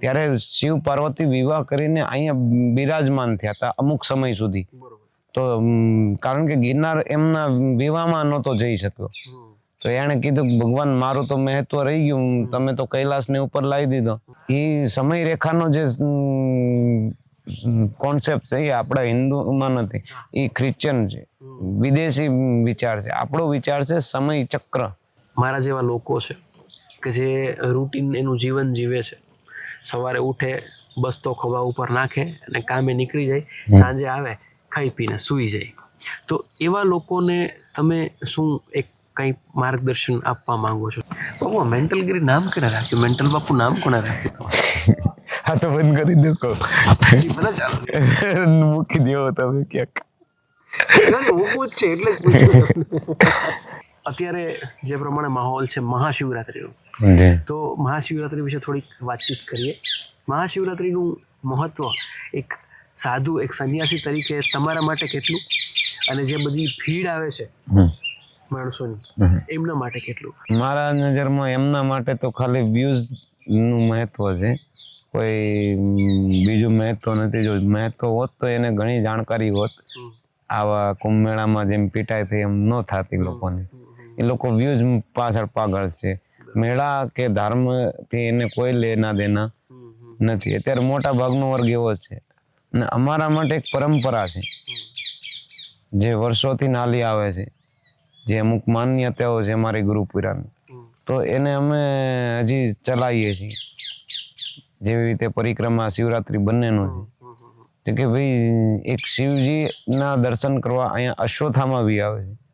ત્યારે શિવ પાર્વતી વિવાહ કરીને અહીંયા બિરાજમાન થયા હતા અમુક સમય સુધી. તો કારણ કે ગિરનાર એમના વિવાહમાં નહોતો જઈ શક્યો. તો એણે કીધું ભગવાન મારું તો મહત્વ રહી ગયું. તમે તો કૈલાસને ઉપર લાવી દીધો. એ સમય રેખાનો જે કોન્સેપ્ટ છે એ આપણા હિન્દુમાં નથી. એ ક્રિશ્ચન છે. વિદેશી વિચાર છે. આપણો વિચાર છે સમય ચક્ર. મારા જેવા લોકો છે કે જે રૂટીન એનું જીવન જીવે છે. સવારે ઉઠે બસ્તો ખભા ઉપર નાખે અને કામે નીકળી જાય સાંજે આવે ખાઈ પીને સૂઈ જાય. તો એવા લોકોને તમે શું એક કંઈ માર્ગદર્શન આપવા માંગો છો? બાપુ મેન્ટલ ગીરી નામ કોને રાખ્યું? મેન્ટલ બાપુ નામ કોને રાખ્યું હા તો બંધ કરી દો કહો. ભલે ચાલો. મૂકી દો તમે ક્યાંક. મૂકવું જ છે એટલે જ પૂછ્યું. અત્યારે જે પ્રમાણે માહોલ છે મહાશિવરાત્રિનો તો મહાશિવરાત્રિ વિશે થોડીક વાતચીત કરીએ. મહાશિવરાત્રિનું મહત્વ એક સાધુ એક સંન્યાસી તરીકે તમારા માટે કેટલું? અને જે બધી ભીડ આવે છે માણસોની એમના માટે કેટલું? મારા નજરમાં એમના માટે તો ખાલી વ્યૂઝનું મહત્વ છે. કોઈ બીજું મહત્વ નથી. જો મહત્વ હોત તો એને ઘણી જાણકારી હોત. આવા કુંભ મેળામાં જેમ પીટાઈ થઈ એમ ન થતી લોકોને. એ લોકો વ્યૂઝ પાછળ પાગળ છે. મેળા કે ધર્મથી એને કોઈ લેના દેના નથી. અત્યારે મોટા ભાગનો વર્ગ એવો છે. અને અમારા માટે એક પરંપરા છે. જે વર્ષોથી નાલી આવે છે. જે અમુક માન્યતાઓ છે અમારી ગુરુપુરાની તો એને અમે હજી ચલાવીએ છીએ. જેવી રીતે પરિક્રમા, શિવરાત્રી બંનેનું છે. કે ભાઈ એક શિવજીના દર્શન કરવા અહીંયા અશ્વથામાં બી આવે છે.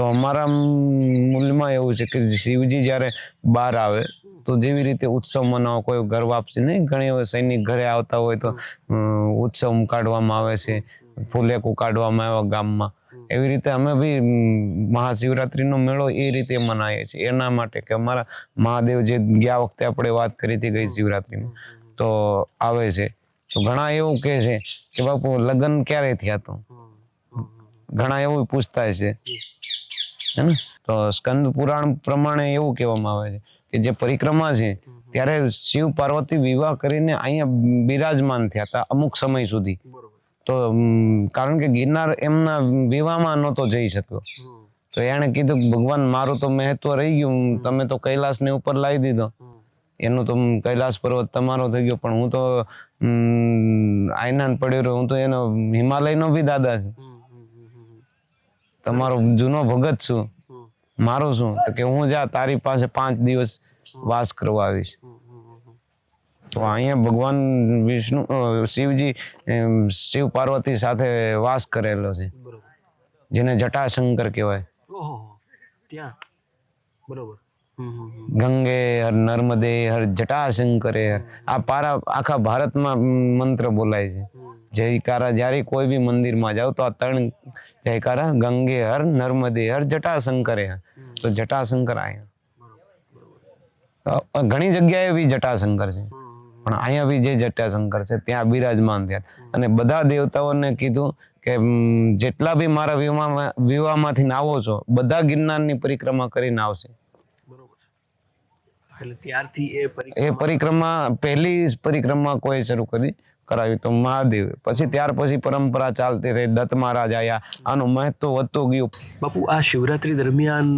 તો અમારા મૂલ્યમાં એવું છે કે શિવજી જ્યારે બહાર આવે, તો જેવી રીતે ઉત્સવ મનાવો, કોઈ ઘર વાપસી નહીં, ઘણી સૈનિક ઘરે આવતા હોય તો ઉત્સવ કાઢવામાં આવે છે, ફૂલેક કાઢવામાં આવે ગામમાં. એવી રીતે અમે બી મહાશિવરાત્રીનો મેળો એ રીતે મનાવીએ છીએ. એના માટે કે અમારા મહાદેવ જે ગયા વખતે આપણે વાત કરી હતી ગઈ શિવરાત્રિમાં તો આવે છે. તો ઘણા એવું કહે છે કે બાપુ, લગ્ન ક્યારે થયા તો? ઘણા એવું પૂછતા છે. ને? તો સ્કંદ પુરાણ પ્રમાણે એવું કહેવામાં આવે છે કે જે પરિક્રમા છે ત્યારે શિવ પાર્વતી વિવાહ કરીને અહીંયા બિરાજમાન થયા હતા અમુક સમય સુધી. તો કારણ કે ગિરનાર એમના વિવાહમાં નહોતો જઈ શક્યો. તો એણે કીધું ભગવાન મારું તો મહત્વ રહી ગયું. તમે તો કૈલાસને ઉપર લાવી દીધો. એનું તો કૈલાસ પર્વત તમારો થઈ ગયો. પણ હું તો આયનાન પડ્યો રહ્યો. હું તો એનો હિમાલયનો બી દાદા છું. તમારો જૂનો ભગત છું. મારું શું તો કે હું જા તારી પાસે પાંચ દિવસ વાસ કરવા આવીશ. તો અહીંયા ભગવાન વિષ્ણુ શિવજી શિવ પાર્વતી સાથે વાસ કરેલો છે. જેને જટાશંકર કહેવાય. ત્યાં. બરોબર. ગંગે હર નર્મદે હર જટાશંકરે આ પારા આખા ભારતમાં મંત્ર બોલાય છે. જયકારા, જ્યારે કોઈ બી મંદિરમાં જાઓ તો આ ત્રણ જયકારા, ગંગે હર નર્મદે હર જટાશંકરે તો જટાશંકર અહીંયા ઘણી જગ્યાએ બી જટાશંકર છે. પણ અહીંયા બી જે જટાશંકર છે, ત્યાં બિરાજમાન થયા. અને બધા દેવતાઓને કીધું કે જેટલા બી મારા વિવાહમાં, વિવાહમાંથી આવો છો, બધા ગિરનારની પરિક્રમા કરીને આવશે. એટલે ત્યારથી એ એ પરિક્રમા પહેલી પરિક્રમા કોઈ શરૂ કરી કરાવ્યું તો મહાદેવ. પછી ત્યાર પછી પરંપરા ચાલતી થઈ દત્ત મહારાજ આવ્યા આનું મહત્વ વધતું ગયું. બાપુ આ શિવરાત્રી દરમિયાન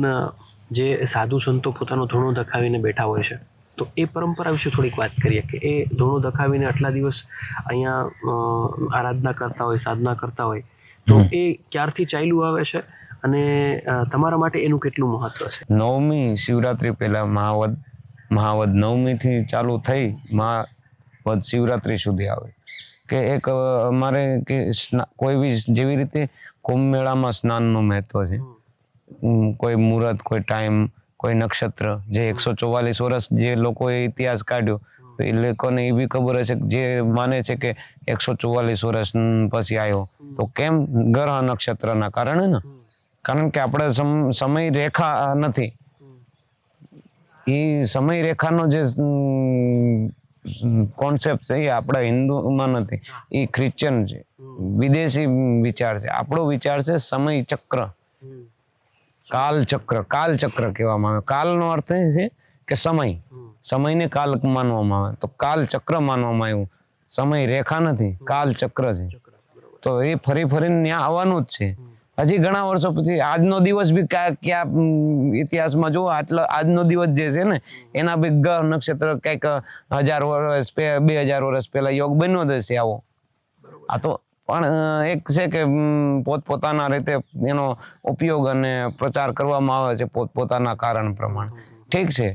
જે સાધુ સંતો પોતાનો ધૂણો દખાવીને બેઠા હોય છે તો એ પરંપરા વિશે થોડીક વાત કરીએ કે એ ધૂણો દખાવીને આટલા દિવસ અહીંયા આરાધના કરતા હોય સાધના કરતા હોય તો એ ક્યારથી ચાલ્યું આવે છે? અને તમારા માટે એનું કેટલું મહત્વ છે? નવમી શિવરાત્રી પહેલા મહાવદ મહાવદ નવમીથી ચાલુ થઈ મહાવદ શિવરાત્રી સુધી આવે. કે એક અમારે કે સ્ના- કોઈ બી જેવી રીતે કુંભ મેળામાં સ્નાનનું મહત્વ છે. કોઈ મુહૂર્ત કોઈ ટાઈમ કોઈ નક્ષત્ર જે એકસો ચોવાલીસ વર્ષ જે લોકોએ ઇતિહાસ કાઢ્યો તો એ લોકોને એ બી ખબર હશે કે જે માને છે કે એકસો ચોવાલીસ વર્ષ પછી આવ્યો. તો કેમ ગ્રહ નક્ષત્રના કારણે ને? કારણ કે આપણે સમ- સમય રેખા નથી. એ સમય રેખાનો જે કોન્સેપ્ટ છે એ આપણા હિન્દુમાં નથી. એ ક્રિશ્ચન છે. વિદેશી વિચાર છે. આપણો વિચાર છે સમય ચક્ર કાલ ચક્ર કાલ ચક્ર કહેવામાં આવે. કાલનો અર્થ એ છે કે સમય. સમયને કાલ માનવામાં આવે. તો કાલ ચક્ર માનવામાં આવ્યું. સમય રેખા નથી કાલ ચક્ર છે. તો એ ફરી ફરીને ત્યાં આવવાનું જ છે. હજી ઘણા વર્ષો પછી આજનો દિવસ બી ક્યાં ક્યાં ઇતિહાસમાં જુઓ આટલો આજનો દિવસ જે છે ને, એના બી ગ્રહ નક્ષત્ર કંઈક હજાર વર્ષ બે હજાર વર્ષ પહેલા યોગ બન્યો હશે આવો. આ તો પણ એક છે કે પોતપોતાના રીતે એનો ઉપયોગ અને પ્રચાર કરવામાં આવે છે પોતપોતાના કારણ પ્રમાણે. ઠીક છે.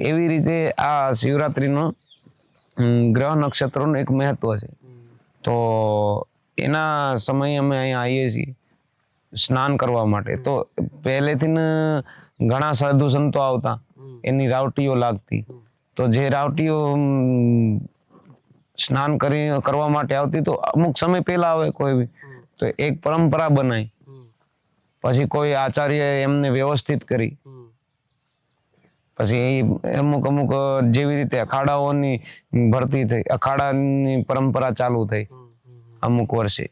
એવી રીતે આ શિવરાત્રીનો ગ્રહ નક્ષત્રોનું એક મહત્વ છે. તો એના સમયે અમે અહીંયા આવીએ છીએ સ્નાન કરવા માટે. તો પહેલેથી ને ઘણા સાધુ સંતો આવતા, એની રાવટીઓ લાગતી. તો જે રાવટીઓ સ્નાન કરી, કરવા માટે આવતી તો અમુક સમય પહેલા આવે કોઈ બી. તો એક પરંપરા બનાવી પછી કોઈ આચાર્ય એમને વ્યવસ્થિત કરી. પછી અમુક અમુક જેવી રીતે અખાડાઓની ભરતી થઈ, અખાડાની પરંપરા ચાલુ થઈ. અમુક વર્ષે.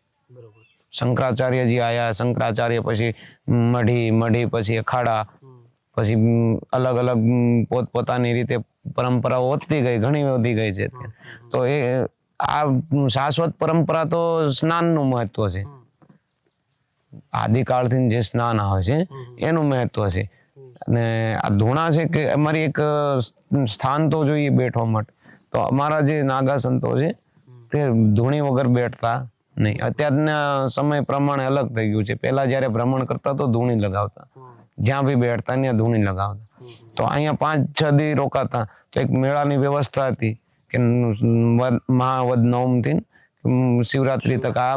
શંકરાચાર્યજી આયા શંકરાચાર્ય પછી મઢી મઢી પછી અખાડા પછી અલગ અલગ પોતપોતાની રીતે પરંપરાઓ વધતી ગઈ ઘણી વધી ગઈ છે તો એ આ શાશ્વત પરંપરા તો સ્નાનનું મહત્વ છે. આદિકાળથી જે સ્નાન આવે છે એનું મહત્વ છે. અને આ ધૂણા છે કે અમારી એક સ્થાન તો જોઈએ બેઠવા માટે. તો અમારા જે નાગા સંતો છે તે ધૂણી વગર બેઠતા નહીં. અત્યારના સમય પ્રમાણે અલગ થઈ ગયું છે. પહેલા જ્યારે ભ્રમણ કરતા તો ધૂણી લગાવતા. જ્યાં બી બેઠતા ત્યાં ધૂણી લગાવતા. તો અહીંયા પાંચ છ દી રોકાતા. તો એક મેળાની વ્યવસ્થા હતી કે વદ- મહાવદ નવમથી શિવરાત્રી તક આ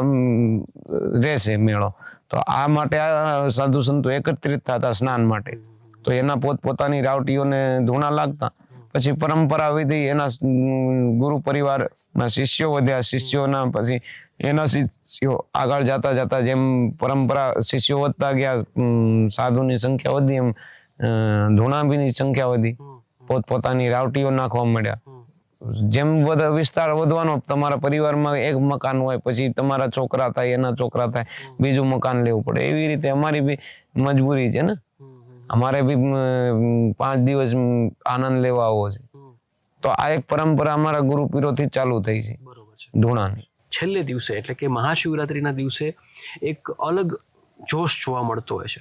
રહેશે મેળો. તો આ માટે આ સાધુ સંતો એકત્રિત થતા સ્નાન માટે. તો એના પોતપોતાની રાવટીઓને ધૂણા લાગતા. પછી પરંપરા વિધિ એના ગુરુ પરિવારના શિષ્યો વધ્યા શિષ્યોના પછી એના શિષ્યો આગળ જતા જતા જેમ પરંપરા શિષ્યો વધતા ગયા સાધુની સંખ્યા વધી એમ ધૂણાભીની સંખ્યા વધી પોતપોતાની રાવટીઓ નાખવા માંડ્યા. જેમ બધા વિસ્તાર વધવાનો તમારા પરિવારમાં એક મકાન હોય પછી તમારા છોકરા થાય એના છોકરા થાય બીજું મકાન લેવું પડે. એવી રીતે અમારી બી મજબૂરી છે ને? અમારે બી પાંચ દિવસ આનંદ લેવા આવવો છે. તો આ એક પરંપરા અમારા ગુરુ પીરોથી ચાલુ થઈ છે. ધૂણાની. છેલ્લે દિવસે એટલે કે મહાશિવરાત્રિના દિવસે એક અલગ જોશ જોવા મળતો હોય છે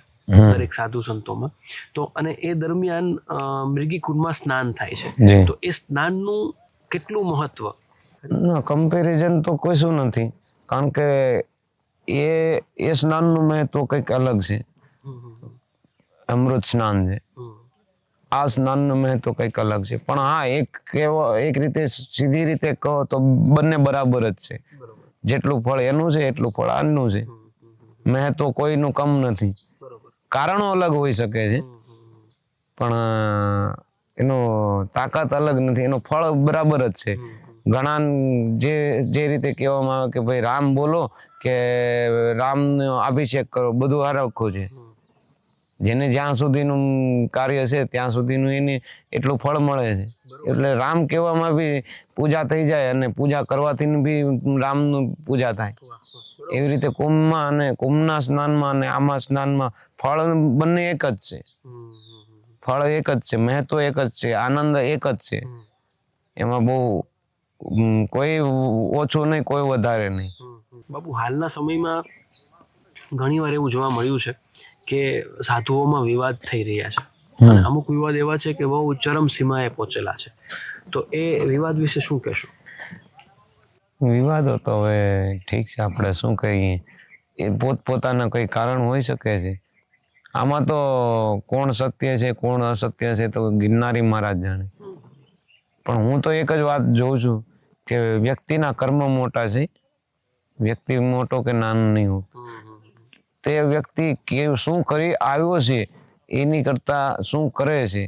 દરેક સાધુ સંતોમાં. તો અને એ દરમિયાન મૃગી કુંડમાં સ્નાન થાય છે. તો એ સ્નાનનું કેટલું મહત્વ? ના કમ્પેરિઝન તો કોઈ શું નથી. કારણ કે એ એ સ્નાનનું મહત્વ કંઈક અલગ છે. અમૃત સ્નાન છે. આ સ્નાનનું મહત્વ કંઈક અલગ છે. પણ હા એક કેવો એક રીતે સીધી રીતે કહો તો બંને બરાબર જ છે. જેટલું ફળ એનું છે એટલું ફળ આનું છે. મહત્વ કોઈનું કમ નથી. કારણો અલગ હોઈ શકે છે. પણ એનો તાકાત અલગ નથી. એનો ફળ બરાબર જ છે. ઘણા જે જે રીતે કહેવામાં આવે કે ભાઈ રામ બોલો કે રામનો અભિષેક કરો બધું હરખું છે. જેને જ્યાં સુધીનું કાર્ય છે ત્યાં સુધીનું એને એટલું ફળ મળે છે. એટલે રામ કહેવામાં બી પૂજા થઈ જાય અને પૂજા કરવાથી બી રામનું પૂજા થાય. એવી રીતે કુંભમાં અને કુંભના સ્નાનમાં અને આમાં સ્નાનમાં ફળ બંને એક જ છે. ફળ એક જ છે મહત્વ એક જ છે આનંદ એક જ છે. એમાં બહુ કોઈ ઓછું નહીં કોઈ વધારે નહીં. બાપુ હાલના સમયમાં ઘણીવાર એવું જોવા મળ્યું છે કે સાધુઓમાં વિવાદ થઈ રહ્યા છે. અને અમુક વિવાદ એવા છે કે બહુ ચરમ સીમાએ પહોંચેલા છે. તો એ વિવાદ વિશે શું કહેશો? વિવાદો તો હવે ઠીક છે આપણે શું કહીએ? એ પોતપોતાના કંઈ કારણ હોઈ શકે છે. આમાં તો કોણ સત્ય છે કોણ અસત્ય છે તો ગિરનારી મહારાજ જાણે. પણ હું તો એક જ વાત જોઉં છું કે વ્યક્તિના કર્મ મોટા છે. વ્યક્તિ મોટો કે નાનો નહીં હોય. તે વ્યક્તિ કે શું કરી આવ્યો છે એની કરતા શું કરે છે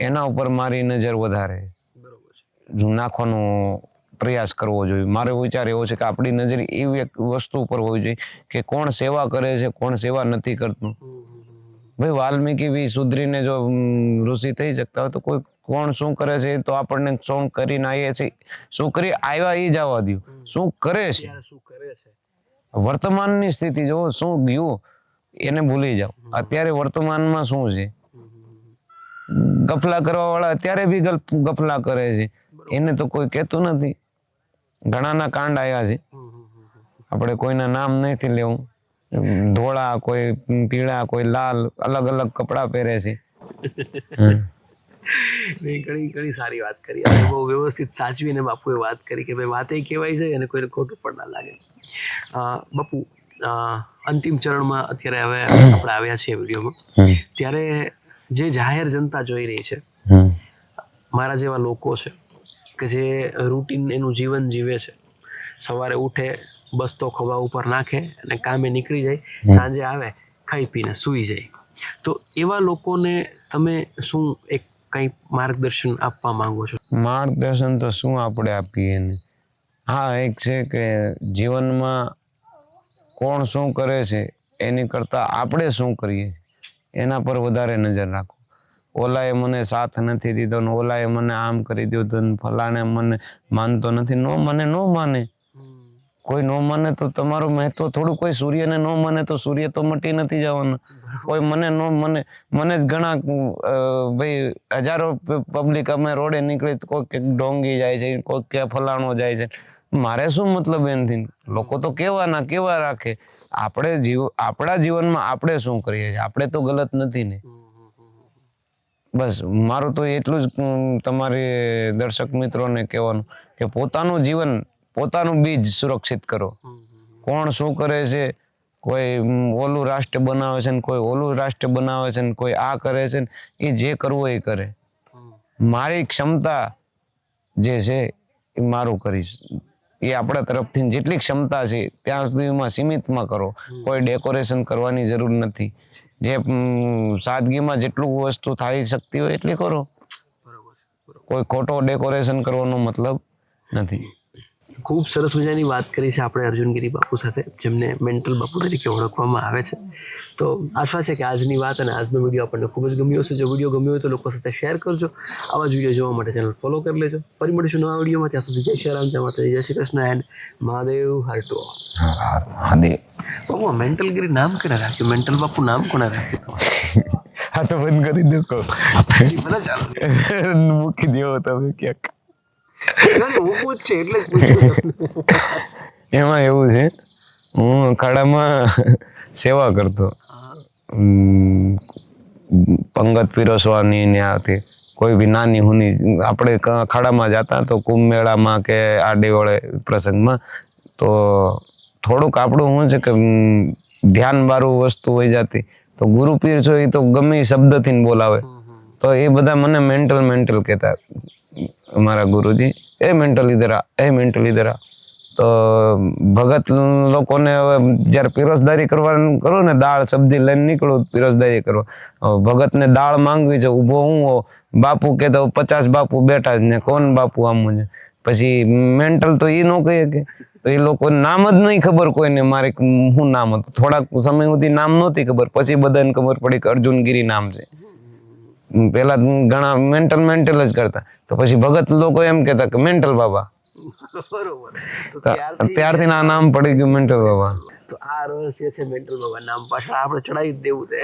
એના ઉપર મારી નજર વધારે. નાખવાનો પ્રયાસ કરવો જોઈએ. મારો વિચાર એવો છે કે આપણી નજર એવી વસ્તુ ઉપર હોવી જોઈએ કે કોણ સેવા કરે છે કોણ સેવા નથી કરતું. ભાઈ વાલ્મીકી બી સુધરીને જો ઋષિ થઈ શકતા હોય તો કોઈ કોણ શું કરે છે તો આપણને શું કરીને આવીએ છીએ. શું કરી આવ્યા એ જવા દઉં શું કરે છે? શું કરે છે? વર્તમાનની સ્થિતિ જો શું ગયું એને ભૂલી જાઓ. અત્યારે વર્તમાનમાં શું છે? ગફલા કરવા વાળા અત્યારે બી ગફલા કરે છે. એને તો કોઈ કહેતું નથી. ઘણાના કાંડ આવ્યા છે. આપણે કોઈના નામ નથી લેવું. ધોળા કોઈ પીળા કોઈ લાલ અલગ અલગ કપડા પહેરે છે. નહીં, ઘણી ઘણી સારી વાત કરી. બહુ વ્યવસ્થિત સાચવીને બાપુએ વાત કરી કે ભાઈ વાતે કહેવાય છે અને કોઈને ખોટું પણ ના લાગે. બાપુ અંતિમ ચરણમાં અત્યારે હવે આપણે આવ્યા છીએ વિડીયોમાં. ત્યારે જે જાહેર જનતા જોઈ રહી છે મારા જેવા લોકો છે કે જે રૂટીન એનું જીવન જીવે છે સવારે ઉઠે બસ્તો ખભા ઉપર નાખે અને કામે નીકળી જાય સાંજે આવે ખાઈ પીને સૂઈ જાય. તો એવા લોકોને તમે શું એક કંઈ માર્ગદર્શન આપવા માંગો છો? માર્ગદર્શન તો શું આપણે આપીએ એને હા, એક છે કે જીવનમાં કોણ શું કરે છે, એની કરતાં આપણે શું કરીએ, એના પર વધારે નજર રાખો. ઓલાએ મને સાથ નથી દીધો ને ઓલાએ મને આમ કરી દીધું ને ફલાણે મને માનતો નથી. નો, મને નો માને. કોઈ નો માને તો તમારું મહત્વ થોડું કોઈ સૂર્યને નો માને તો સૂર્ય તો મટી નથી જવાનું. કોઈ મને નો મને મને જ ઘણા ભાઈ હજારો પબ્લિક અમે રોડે નીકળી કોઈ ડોંગી જાય છે કોઈ ક્યાં ફલાણો જાય છે. મારે શું મતલબ એનથી? લોકો તો કેવા ના કેવા રાખે? આપણે જીવ, આપણા જીવનમાં આપણે શું કરીએ છીએ? આપણે તો ગલત નથી ને. બસ, મારું તો એટલું જ તમારી દર્શક મિત્રોને કહેવાનું કે પોતાનું જીવન પોતાનું બીજ સુરક્ષિત કરો. કોણ શું કરે છે? કોઈ ઓલું રાષ્ટ્ર બનાવે છે ને કોઈ ઓલું રાષ્ટ્ર બનાવે છે ને કોઈ આ કરે છે ને એ જે કરવું એ કરે. મારી ક્ષમતા જે છે એ મારું કરીશ. એ આપણા તરફથી જેટલી ક્ષમતા છે ત્યાં સુધીમાં સીમિતમાં કરો. કોઈ ડેકોરેશન કરવાની જરૂર નથી. જે સાદગીમાં જેટલું વસ્તુ થઈ શકતી હોય એટલી કરો. બરોબર. કોઈ ખોટો ડેકોરેશન કરવાનો મતલબ નથી. ખૂબ સરસ મજાની વાત કરી છે આપણે અર્જુનગીરી બાપુ સાથે જેમને મેન્ટલ બાપુ તરીકે ઓળખવામાં આવે છે. તો આશા છે કે આજની વાત અને આજનો વીડિયો આપણને ખૂબ જ ગમ્યો હશે. જો વીડિયો ગમ્યો હોય તો લોકો સાથે શેર કરજો. આવા જ વીડિયો જોવા માટે ચેનલ ફોલો કરી લેજો. ફરી મળીશું નવા વિડીયોમાં ત્યાં સુધી જય શ્રી રામ જય માતા જય શ્રી કૃષ્ણ એન્ડ મહાદેવ હરટો હાદે બાપુ મેન્ટલગીરી નામ કોને રાખ્યું? મેન્ટલ બાપુ નામ કોને રાખ્યું હા તો બંધ કરી દો કહો ભલે ચાલો મૂકી દો તમે ક્યાંક. છે એટલે. એમાં એવું છે હું અખાડામાં સેવા કરતો. પંગત પીરસવાની ને આવતી કોઈ બી નાની હુની આપણે અખાડામાં જતા તો કુંભ મેળામાં કે આડેવળે પ્રસંગમાં તો થોડુંક આપણું શું છે કે ધ્યાન વાળું વસ્તુ હોય જતી. તો ગુરુ પીર છો એ તો ગમે શબ્દથી ને બોલાવે. તો એ બધા મને મેન્ટલ મેન્ટલ કહેતા. અમારા ગુરુજી, એ મેન્ટલ ઇધર એ મેન્ટલ ઇધર તો ભગત લોકોને હવે જ્યારે પીરસદારી કરવાનું કરું ને, દાળ, સબ્જી લઈને નીકળું, પીરસદારી કરવા. ભગતને દાળ માંગવી છે, ઊભો હું બાપુ કે તો પચાસ બાપુ બેઠા જ ને, કોણ બાપુ આમ છે પછી મેન્ટલ તો એ ન કહીએ કે તો એ લોકો નામ જ નહીં ખબર કોઈને, મારે શું નામ હતું. થોડાક સમય સુધી નામ નહોતી ખબર. પછી બધાને ખબર પડી કે અર્જુનગીરી નામ છે. પેલા ઘણા મેન્ટલ મેન્ટલ જ કરતા. તો પછી ભગત લોકો એમ કહેતા કે મેન્ટલ બાબા. ત્યારથી આ નામ પડી ગયું મેન્ટલ બાબા. તો આ રહસ્ય છે મેન્ટલ બાબા નામ પાછળ. આપણે ચડાવી જ દેવું છે.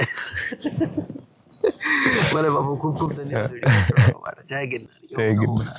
ભલે બાપુ ખૂબ ખૂબ ધન્યવાદ. જય ગિરનાર. જય ગિરનાર.